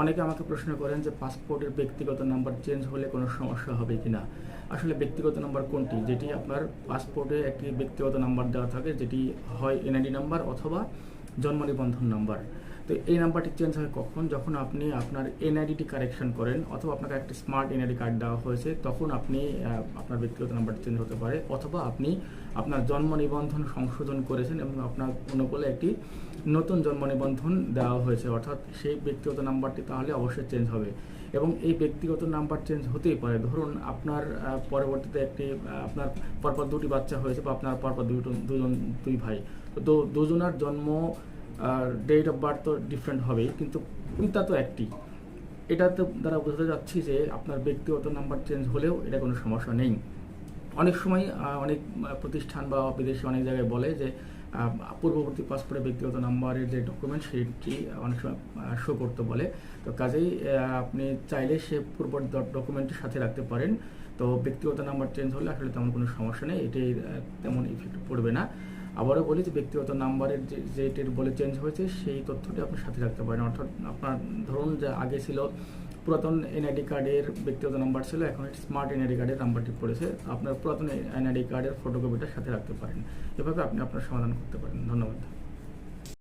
অনেকে আমাকে প্রশ্ন করেন যে পাসপোর্টের ব্যক্তিগত নাম্বার চেঞ্জ হলে কোনো সমস্যা হবে কি না আসলে ব্যক্তিগত নাম্বার কোনটি? যেটি আপনার পাসপোর্টে একটি ব্যক্তিগত নাম্বার দেওয়া থাকে, যেটি হয় এনআইডি নাম্বার অথবা জন্ম নিবন্ধন নাম্বার। তো এই নাম্বারটি চেঞ্জ হয় কখন? যখন আপনি আপনার এনআইডিটি কারেকশন করেন অথবা আপনাকে একটি স্মার্ট এনআইডি কার্ড দেওয়া হয়েছে, তখন আপনি আপনার ব্যক্তিগত নাম্বারটি চেঞ্জ হতে পারে। অথবা আপনি আপনার জন্ম নিবন্ধন সংশোধন করেছেন এবং আপনার অনুকূলে একটি নতুন জন্ম নিবন্ধন দেওয়া হয়েছে। অর্থাৎ সেই ব্যক্তিগত নাম্বারটি তাহলে অবশ্যই চেঞ্জ হবে। এবং এই ব্যক্তিগত নাম্বার চেঞ্জ হতেই পারে। ধরুন আপনার পরবর্তীতে একটি আপনার পরপর দুটি বাচ্চা হয়েছে বা আপনার পরপর দুজন দুজন, দুই ভাই। তো দুজনার জন্ম ডেট অফ বার্থ তো ডিফারেন্ট হবেই, কিন্তু পিতা তো একটি। এটাতে দ্বারা বোঝাতে যাচ্ছি যে আপনার ব্যক্তিগত নাম্বার চেঞ্জ হলেও এটা কোনো সমস্যা নেই। অনেক সময় অনেক প্রতিষ্ঠান বা বিদেশে অনেক জায়গায় বলে যে পূর্ববর্তী পাসপোর্টের ব্যক্তিগত নাম্বারের যে ডকুমেন্ট সেটি অনেক সময় শো করতে বলে। তো কাজেই আপনি চাইলে সে পূর্ব ডকুমেন্টের সাথে রাখতে পারেন। তো ব্যক্তিগত নাম্বার চেঞ্জ হলে আসলে তেমন কোনো সমস্যা নেই এটি তেমন ইফেক্ট পড়বে না। আবারও বলি যে ব্যক্তিগত নাম্বারের যে যেটির বলে চেঞ্জ হয়েছে, সেই তথ্যটি আপনি সাথে রাখতে পারেন। অর্থাৎ আপনার ধরুন যে আগে ছিল পুরাতন এনআইডি কার্ডের ব্যক্তিগত নাম্বার ছিল, এখন স্মার্ট এনআইডি কার্ডের নাম্বারটি পড়েছে। আপনার পুরাতন এনআইডি কার্ডের ফটোকপিটা সাথে রাখতে পারেন। এভাবে আপনি আপনার সমাধান করতে পারেন। ধন্যবাদ।